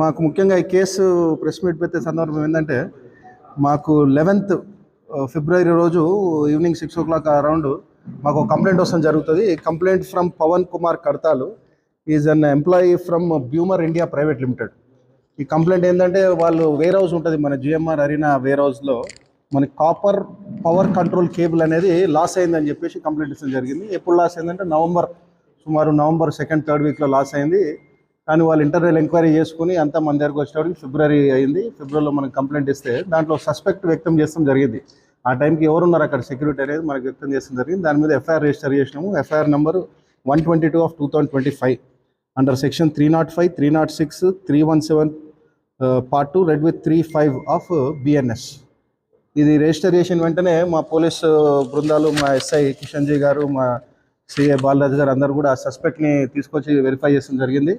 మాకు ముఖ్యంగా ఈ కేసు ప్రెస్ మీట్ పెట్టే సందర్భం ఏంటంటే మాకు లెవెన్త్ ఫిబ్రవరి రోజు evening six o'clock around మాకు కంప్లైంట్ వస్తాం జరుగుతుంది. Complaint from Pavan Kumar Kadatalu is an employee from Beumer India private limited ఈ కంప్లైంట్ ఏంటంటే వాళ్ళు వేర్ హౌస్ ఉంటుంది మన జిఎంఆర్ అరీనా వేర్ హౌస్లో మన కాపర్ పవర్ కంట్రోల్ కేబుల్ అనేది లాస్ అయిందని చెప్పేసి కంప్లైంట్ ఇవ్వడం జరిగింది. ఎప్పుడు లాస్ అయిందంటే నవంబర్ సుమారు నవంబర్ సెకండ్ థర్డ్ వీక్లో లాస్ అయింది. కానీ వాళ్ళు ఇంటర్నల్ ఎంక్వైరీ చేసుకుని అంతా మన దగ్గరకు వచ్చేటప్పటికి ఫిబ్రవరి అయింది. ఫిబ్రవరిలో మనకి కంప్లైంట్ ఇస్తే దాంట్లో సస్పెక్ట్ వ్యక్తం చేస్తాం జరిగింది. ఆ టైంకి ఎవరున్నారు అక్కడ సెక్యూరిటీ అనేది మనకు వ్యక్తం చేస్తాం జరిగింది. దాని మీద ఎఫ్ఐఆర్ రిజిస్టర్ చేసినాము. FIR number one twenty two of two thousand twenty five. Under section three not five three not six three one seven part two read with three five of BNS ఇది register చేసిన వెంటనే మా police బృందాలు మా SI Kishanji గారు మా CA Balaraju గారు అందరు కూడా సస్పెక్ట్ని తీసుకొచ్చి వెరిఫై చేసడం జరిగింది.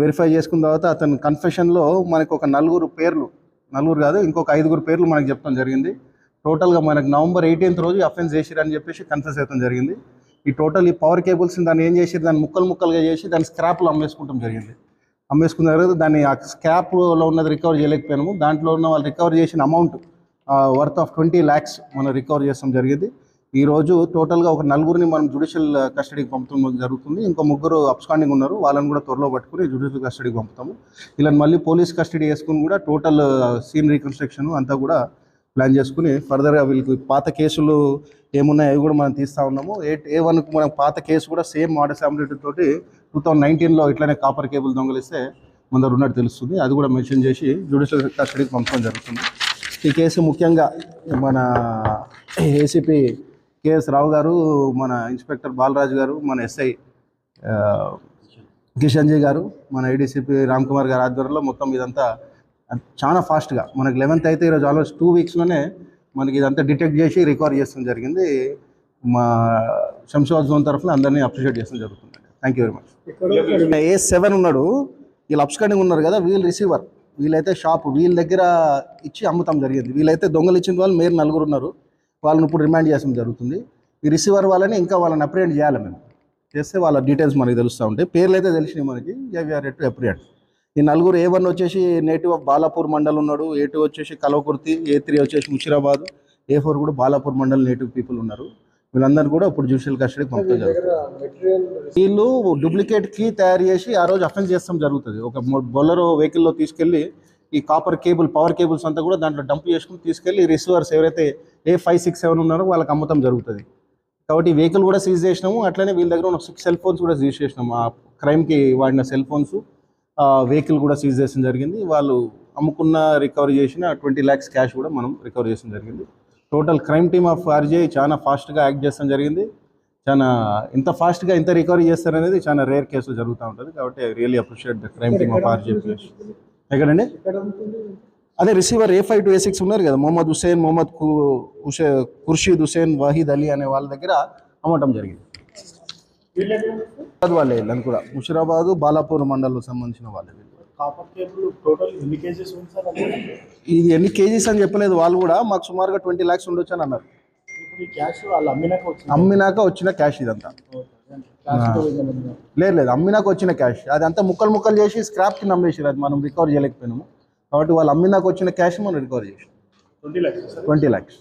వెరిఫై చేసుకున్న తర్వాత అతని కన్ఫెషన్లో మనకు ఒక నలుగురు పేర్లు నలుగురు కాదు ఇంకొక ఐదుగురు పేర్లు మనకు చెప్పడం జరిగింది. టోటల్గా మనకు నవంబర్ ఎయిటీన్త్ రోజు అఫెన్స్ చేసిరని చెప్పేసి కన్ఫెస్ అవుతాం జరిగింది. ఈ టోటల్ ఈ పవర్ కేబుల్స్ దాన్ని ఏం చేసి దాన్ని ముక్కలు ముక్కలుగా చేసి దాన్ని స్క్రాప్లో అమ్మేసుకుంటాం జరిగింది. అమ్మేసుకున్న తర్వాత దాన్ని ఆ స్క్రాప్లో ఉన్నది రికవర్ చేయలేకపోయినాము. దాంట్లో ఉన్న వాళ్ళు రికవర్ చేసిన amount worth of twenty lakhs మనం రికవర్ చేస్తాం జరిగింది. ఈరోజు టోటల్గా ఒక నలుగురిని మనం జుడిషియల్ కస్టడీకి పంపడం జరుగుతుంది. ఇంకో ముగ్గురు అప్స్కాండింగ్ ఉన్నారు. వాళ్ళని కూడా త్వరలో పట్టుకుని జుడిషియల్ కస్టడీకి పంపుతాము. ఇలా మళ్ళీ పోలీస్ కస్టడీ వేసుకుని కూడా టోటల్ సీన్ రీకన్స్ట్రక్షన్ అంతా కూడా ప్లాన్ చేసుకుని ఫర్దర్గా వీళ్ళకి పాత కేసులు ఏమున్నాయో అవి కూడా మనం తీస్తూ ఉన్నాము. ఏ ఏ వన్కు మనం పాత కేసు కూడా సేమ్ మోడల్ ఫ్యామిలీ తోటి టూ థౌజండ్ నైన్టీన్లో ఇట్లానే కాపర్ కేబుల్ దొంగలిస్తే మన ఉన్నట్టు తెలుస్తుంది. అది కూడా మెన్షన్ చేసి జుడిషియల్ కస్టడీకి పంపడం జరుగుతుంది. ఈ కేసు ముఖ్యంగా మన ఏసీపీ కేఎస్ రావు గారు మన ఇన్స్పెక్టర్ బాలరాజు గారు మన ఎస్ఐ ఆ, కిషన్ జీ గారు మన ఏడీసీపీ రామ్ కుమార్ గారి ఆధ్వర్యంలో మొత్తం ఇదంతా చాలా ఫాస్ట్గా మనకి లెవెన్త్ అయితే ఈరోజు ఆల్మోస్ట్ టూ వీక్స్లోనే మనకి ఇదంతా డిటెక్ట్ చేసి రికవర్ చేస్తాం జరిగింది. మా శంషాబాద్ జోన్ తరఫున అందరినీ అప్రిషియేట్ చేస్తాం జరుగుతుంది thank you very much A seven ఉన్నాడు. వీళ్ళు అప్స్కాండింగ్ ఉన్నారు కదా వీళ్ళు రిసీవర్ వీళ్ళైతే షాప్ వీళ్ళ దగ్గర ఇచ్చి అమ్ముతాం జరిగింది. వీళ్ళైతే దొంగలు ఇచ్చిన వాళ్ళు మీరు నలుగురు ఉన్నారు. వాళ్ళని ఇప్పుడు రిమాండ్ చేసడం జరుగుతుంది. ఈ రిసీవర్ వాళ్ళని ఇంకా వాళ్ళని అప్రియంట్ చేయాలి మేము. చేస్తే వాళ్ళ డీటెయిల్స్ మనకి తెలుస్తూ ఉంటాయి. పేర్లు అయితే తెలిసినాయి మనకి. వీఆర్ ఎట్ అప్రియంట్ ఈ నలుగురు ఏ వన్ వచ్చేసి నేటివ్ ఆఫ్ బాలాపూర్ మండల్ ఉన్నాడు. ఏ టూ వచ్చేసి కలవకుర్తి ఏ త్రీ వచ్చేసి ముషిరాబాద్ ఏ ఫోర్ కూడా బాలాపూర్ మండల్ నేటివ్ పీపుల్ ఉన్నారు. వీళ్ళందరూ కూడా ఇప్పుడు జ్యుడిషియల్ కస్టడీకి పంపడం జరుగుతుంది. వీళ్ళు డూప్లికేట్ కీ తయారు చేసి ఆ రోజు అఫెన్స్ చేస్తాం జరుగుతుంది. ఒక బొల్లరో వెహికల్లో తీసుకెళ్ళి ఈ కాపర్ కేబుల్ పవర్ కేబుల్స్ అంతా కూడా దాంట్లో డంప్ చేసుకుని తీసుకెళ్ళి రిసీవర్స్ ఎవరైతే ఏ ఫైవ్ సిక్స్ సెవెన్ ఉన్నారో వాళ్ళకి అమ్మటం జరుగుతుంది. కాబట్టి వెహికల్ కూడా సీజ్ చేసినాము. అట్లనే వీళ్ళ దగ్గర ఉన్న సిక్స్ సెల్ ఫోన్స్ కూడా సీజ్ చేసినాము. ఆ క్రైమ్కి వాడిన సెల్ ఫోన్స్ వెహికల్ కూడా సీజ్ చేసిన జరిగింది. వాళ్ళు అమ్ముకున్న రికవరీ చేసిన ట్వంటీ ల్యాక్స్ క్యాష్ కూడా మనం రికవరీ చేసిన జరిగింది. Total crime team of RJ చాలా ఫాస్ట్గా యాక్ట్ చేస్తాం జరిగింది. చాలా ఇంత ఫాస్ట్గా ఇంత రికవరీ చేస్తారనేది చాలా రేర్ కేసులు జరుగుతూ ఉంటుంది. కాబట్టి really appreciate the crime team of RJ ఎక్కడండి? అదే receiver A five to A six ఉన్నారు కదా మొహమ్మద్ హుసేన్ మొహమ్మద్ హుసే ఖుర్షీద్ హుసేన్ వాహిద్ అలీ అనే వాళ్ళ దగ్గర అమ్మటం జరిగింది. వాళ్ళే వీళ్ళని కూడా. ముషిరాబాద్ బాలాపూర్ మండలం సంబంధించిన వాళ్ళే? ఇది ఎన్ని కేజీస్ అని చెప్పలేదు వాళ్ళు కూడా మాకు సుమారుగా ట్వంటీ ల్యాక్స్ ఉండొచ్చు అని అన్నారు. అమ్మినాక వచ్చిన క్యాష్ ఇదంతా. లేదు లేదు అమ్మినాక వచ్చిన క్యాష్ అదంతా ముక్కలు ముక్కలు చేసి స్క్రాప్ కింద అమ్మేసారు అది మనం రికవర్ చేయలేకపోయినాము. కాబట్టి వాళ్ళు అమ్మినాక వచ్చిన క్యాష్ మనం రికవర్ చేసాం ట్వంటీ సార్ ట్వంటీ ల్యాక్స్